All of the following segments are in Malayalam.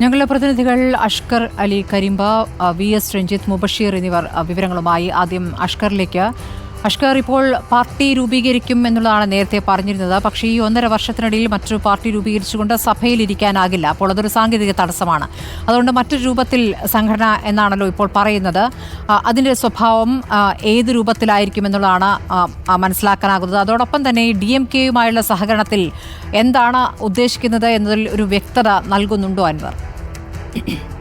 ഞങ്ങളുടെ പ്രതിനിധികൾ അഷ്കർ അലി കരിമ്പ വി എസ് രഞ്ജിത്ത് മുബഷീർ എന്നിവർ വിവരങ്ങളുമായി ആദ്യം അഷ്കറിലേക്ക്. അഷ്കർ ഇപ്പോൾ പാർട്ടി രൂപീകരിക്കും എന്നുള്ളതാണ് നേരത്തെ പറഞ്ഞിരുന്നത്. പക്ഷേ ഈ ഒന്നര വർഷത്തിനിടയിൽ മറ്റൊരു പാർട്ടി രൂപീകരിച്ചുകൊണ്ട് സഭയിലിരിക്കാനാകില്ല. അപ്പോൾ അതൊരു സാങ്കേതിക തടസ്സമാണ്. അതുകൊണ്ട് മറ്റൊരു രൂപത്തിൽ സംഘടന എന്നാണല്ലോ ഇപ്പോൾ പറയുന്നത്. അതിന്റെ സ്വഭാവം ഏത് രൂപത്തിലായിരിക്കും എന്നുള്ളതാണ് മനസ്സിലാക്കാനാകുന്നത്. അതോടൊപ്പം തന്നെ ഡി എം കെയുമായുള്ള സഹകരണത്തിൽ എന്താണ് ഉദ്ദേശിക്കുന്നത് എന്നതിൽ ഒരു വ്യക്തത നൽകുന്നുണ്ടോ അൻവർ? Mm-hmm.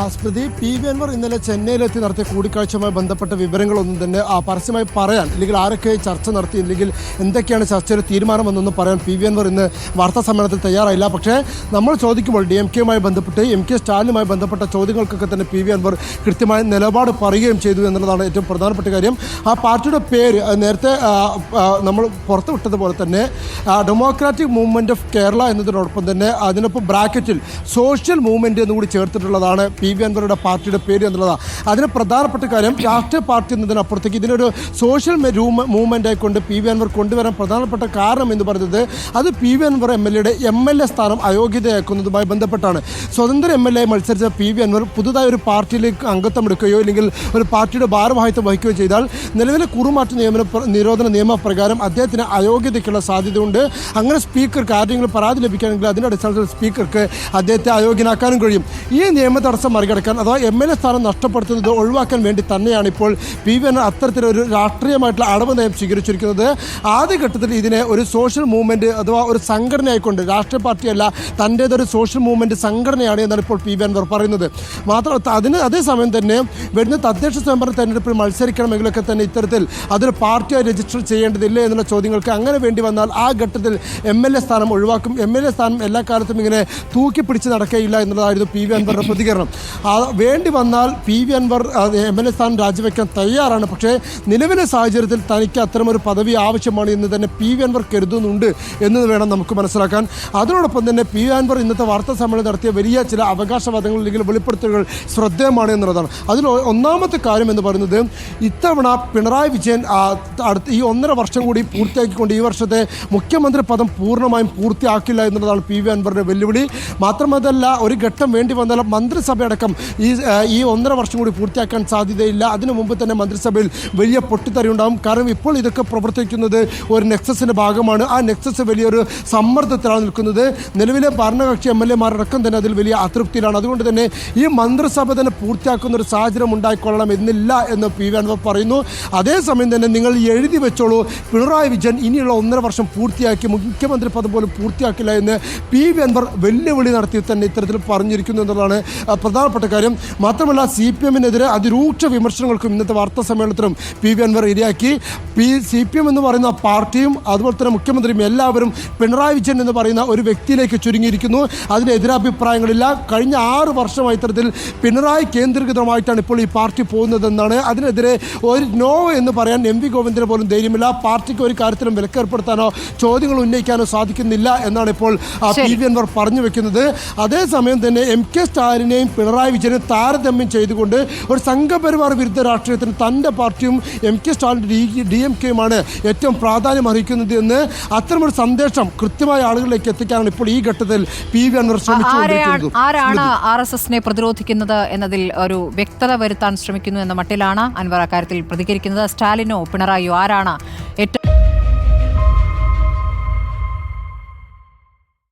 ആ സ്മൃതി പി വി അൻവർ ഇന്നലെ ചെന്നൈയിലെത്തി നടത്തിയ കൂടിക്കാഴ്ചയുമായി ബന്ധപ്പെട്ട വിവരങ്ങളൊന്നും തന്നെ പരസ്യമായി പറയാൻ അല്ലെങ്കിൽ ആരൊക്കെ ചർച്ച നടത്തി അല്ലെങ്കിൽ എന്തൊക്കെയാണ് ചർച്ചയിൽ തീരുമാനമെന്നൊന്നും പറയാൻ പി വി അൻവർ ഇന്ന് വാർത്താ സമ്മേളനത്തിൽ തയ്യാറായില്ല. പക്ഷേ നമ്മൾ ചോദിക്കുമ്പോൾ ഡി എം കെയുമായി ബന്ധപ്പെട്ട് എം കെ സ്റ്റാലിനുമായി ബന്ധപ്പെട്ട ചോദ്യങ്ങൾക്കൊക്കെ തന്നെ പി വി അൻവർ കൃത്യമായ നിലപാട് പറയുകയും ചെയ്തു എന്നുള്ളതാണ് ഏറ്റവും പ്രധാനപ്പെട്ട കാര്യം. ആ പാർട്ടിയുടെ പേര് നേരത്തെ നമ്മൾ പുറത്തുവിട്ടതുപോലെ തന്നെ ഡെമോക്രാറ്റിക് മൂവ്മെന്റ് ഓഫ് കേരള എന്നതിനോടൊപ്പം തന്നെ അതിനൊപ്പം ബ്രാക്കറ്റിൽ സോഷ്യൽ മൂവ്മെന്റ് എന്നുകൂടി ചേർത്തിട്ടുള്ളതാണ് പി വി അൻവറുടെ പാർട്ടിയുടെ പേര് എന്നുള്ളതാണ് അതിന് പ്രധാനപ്പെട്ട കാര്യം രാഷ്ട്രീയ പാർട്ടി എന്നതിനപ്പുറത്തേക്ക് ഇതിനൊരു സോഷ്യൽ മൂവ്മെന്റ് ആയിക്കൊണ്ട് പി വി അൻവർ കൊണ്ടുവരാൻ പ്രധാനപ്പെട്ട കാരണം എന്ന് പറയുന്നത് അത് P V Anvar M L എയുടെ എം എൽ എ സ്ഥാനം അയോഗ്യതയാക്കുന്നതുമായി ബന്ധപ്പെട്ടാണ്. സ്വതന്ത്ര എം എൽ എ മത്സരിച്ച പി വി അൻവർ പുതുതായി ഒരു പാർട്ടിയിലേക്ക് അംഗത്വം എടുക്കുകയോ അല്ലെങ്കിൽ ഒരു പാർട്ടിയുടെ ഭാരവാഹിത്വം വഹിക്കുകയോ ചെയ്താൽ നിലവിലെ കുറുമാറ്റ നിയമന നിരോധന നിയമപ്രകാരം അദ്ദേഹത്തിന് അയോഗ്യതയ്ക്കുള്ള സാധ്യതയുണ്ട്. അങ്ങനെ സ്പീക്കർക്ക് ആരെങ്കിലും പരാതി ലഭിക്കുകയാണെങ്കിൽ അതിന്റെ അടിസ്ഥാനത്തിൽ സ്പീക്കർക്ക് അദ്ദേഹത്തെ അയോഗ്യനാക്കാനും കഴിയും. ഈ നിയമ തടസ്സം മറികടക്കാൻ. അഥവാ എം എൽ എ സ്ഥാനം നഷ്ടപ്പെടുത്തുന്നത് ഒഴിവാക്കാൻ വേണ്ടി തന്നെയാണ് ഇപ്പോൾ പി വി എൻ അത്തരത്തിലൊരു രാഷ്ട്രീയമായിട്ടുള്ള അടവ് നയം സ്വീകരിച്ചിരിക്കുന്നത്. ആദ്യഘട്ടത്തിൽ ഇതിനെ ഒരു സോഷ്യൽ മൂവ്മെന്റ് അഥവാ ഒരു സംഘടനയായിക്കൊണ്ട് രാഷ്ട്രീയ പാർട്ടിയല്ല തന്റേതൊരു സോഷ്യൽ മൂവ്മെന്റ് സംഘടനയാണ് എന്നാണ് ഇപ്പോൾ പി വി അൻവർ പറയുന്നത്. മാത്രം അതിന് അതേസമയം തന്നെ വരുന്ന തദ്ദേശ സ്വയംഭരണ തെരഞ്ഞെടുപ്പിൽ മത്സരിക്കണമെങ്കിലൊക്കെ തന്നെ ഇത്തരത്തിൽ അതൊരു പാർട്ടിയായി രജിസ്റ്റർ ചെയ്യേണ്ടതില്ല എന്നുള്ള ചോദ്യങ്ങൾക്ക് അങ്ങനെ വേണ്ടി വന്നാൽ ആ ഘട്ടത്തിൽ എം എൽ എ സ്ഥാനം ഒഴിവാക്കും. എം എൽ എ സ്ഥാനം എല്ലാ കാലത്തും ഇങ്ങനെ തൂക്കി പിടിച്ച് നടക്കുകയില്ല എന്നുള്ളതായിരുന്നു പി വി അൻവറിന്റെ പ്രതികരണം. വേണ്ടി വന്നാൽ P V Anvar M L A സ്ഥാനം രാജിവെക്കാൻ തയ്യാറാണ്. പക്ഷേ നിലവിലെ സാഹചര്യത്തിൽ തനിക്ക് അത്തരമൊരു പദവി ആവശ്യമാണ് എന്ന് തന്നെ പി വി അൻവർ കരുതുന്നുണ്ട് എന്ന് വേണം നമുക്ക് മനസ്സിലാക്കാൻ. അതിനോടൊപ്പം തന്നെ പി വി അൻവർ ഇന്നത്തെ വാർത്താ സമ്മേളനം നടത്തിയ വലിയ ചില അവകാശവാദങ്ങൾ അല്ലെങ്കിൽ വെളിപ്പെടുത്തലുകൾ ശ്രദ്ധേയമാണ് എന്നുള്ളതാണ്. അതിൽ ഒന്നാമത്തെ കാര്യം എന്ന് പറയുന്നത് ഇത്തവണ പിണറായി വിജയൻ അടുത്ത് ഈ ഒന്നര വർഷം കൂടി പൂർത്തിയാക്കിക്കൊണ്ട് ഈ വർഷത്തെ മുഖ്യമന്ത്രി പദം പൂർണമായും പൂർത്തിയാക്കില്ല എന്നുള്ളതാണ് പി വി അൻവറിന്റെ വെല്ലുവിളി. മാത്രമല്ല ഒരു ഘട്ടം വേണ്ടി വന്നാൽ മന്ത്രിസഭയടക്കം ഈ ഈ ഒന്നര വർഷം കൂടി പൂർത്തിയാക്കാൻ സാധ്യതയില്ല. അതിനു മുമ്പ് തന്നെ മന്ത്രിസഭയിൽ വലിയ പൊട്ടിത്തെറി ഉണ്ടാകും കാരണം ഇപ്പോൾ ഇതൊക്കെ പ്രവർത്തിക്കുന്നത് ഒരു നെക്സസിന്റെ ഭാഗമാണ്. ആ നെക്സസ് വലിയൊരു സമ്മർദ്ദത്തിലാണ് നിൽക്കുന്നത്. നിലവിലെ ഭരണകക്ഷി എം എൽ എമാരടക്കം തന്നെ അതിൽ വലിയ അതൃപ്തിയിലാണ്. അതുകൊണ്ട് തന്നെ ഈ മന്ത്രിസഭ തന്നെ പൂർത്തിയാക്കുന്ന ഒരു സാഹചര്യം ഉണ്ടായിക്കൊള്ളണം എന്നില്ല എന്ന് പി വി പറയുന്നു. അതേസമയം തന്നെ നിങ്ങൾ എഴുതി വെച്ചോളൂ. പിണറായി വിജയൻ ഇനിയുള്ള ഒന്നര വർഷം പൂർത്തിയാക്കി മുഖ്യമന്ത്രി പദം പോലും പൂർത്തിയാക്കില്ല എന്ന് പി വി അൻവർ വെല്ലുവിളി നടത്തി തന്നെ ഇത്തരത്തിൽ പറഞ്ഞിരിക്കുന്നു എന്നുള്ളതാണ് ആ, പ്രധാനപ്പെട്ട കാര്യം മാത്രമല്ല സി പി എമ്മിനെതിരെ അതിരൂക്ഷ വിമർശനങ്ങൾക്കും ഇന്നത്തെ വാർത്താ സമ്മേളനത്തിലും പി വി അൻവർ ഇരയാക്കി. പി സി പി എം എന്ന് പറയുന്ന പാർട്ടിയും അതുപോലെ തന്നെ മുഖ്യമന്ത്രിയും എല്ലാവരും പിണറായി വിജയൻ എന്ന് പറയുന്ന ഒരു വ്യക്തിയിലേക്ക് ചുരുങ്ങിയിരിക്കുന്നു. അതിന് എതിരഭിപ്രായങ്ങളില്ല. കഴിഞ്ഞ ആറ് വർഷമായി ഇത്തരത്തിൽ പിണറായി കേന്ദ്രീകൃതമായിട്ടാണ് ഇപ്പോൾ ഈ പാർട്ടി പോകുന്നതെന്നാണ്. അതിനെതിരെ ഒരു നോ എന്ന് പറയാൻ എം വി ഗോവിന്ദന് പോലും ധൈര്യമില്ല. പാർട്ടിക്ക് ഒരു കാര്യത്തിലും വിലക്കേർപ്പെടുത്താനോ ചോദ്യങ്ങൾ ഉന്നയിക്കാനോ സാധിക്കുന്നില്ല എന്നാണ് ഇപ്പോൾ പി വി അൻവർ പറഞ്ഞു വെക്കുന്നത്. അതേസമയം തന്നെ എം കെ സ്റ്റാലിനെയും പിണറായി വിജയനെയും താരതമ്യം ചെയ്തുകൊണ്ട് ഒരു സംഘപരിവാർ വിരുദ്ധ രാഷ്ട്രീയത്തിന് തന്റെ പാർട്ടിയും M K Stalin D D M കെയുമാണ് ഏറ്റവും പ്രാധാന്യം അർഹിക്കുന്നത് എന്ന് അത്തരമൊരു സന്ദേശം കൃത്യമായ ആളുകളിലേക്ക് എത്തിക്കാനാണ് ഇപ്പോൾ ഈ ഘട്ടത്തിൽ പി വി അൻവർ ശ്രമിച്ചു ആരാണ് ആർ എസ് എസിനെ പ്രതിരോധിക്കുന്നത് എന്നതിൽ ഒരു വ്യക്തത വരുത്താൻ ശ്രമിക്കുന്നു എന്ന മട്ടിലാണ് അൻവർ അക്കാര്യത്തിൽ പ്രതികരിക്കുന്നത്. സ്റ്റാലിനോ പിണറായിയോ ആരാണ് ഏറ്റവും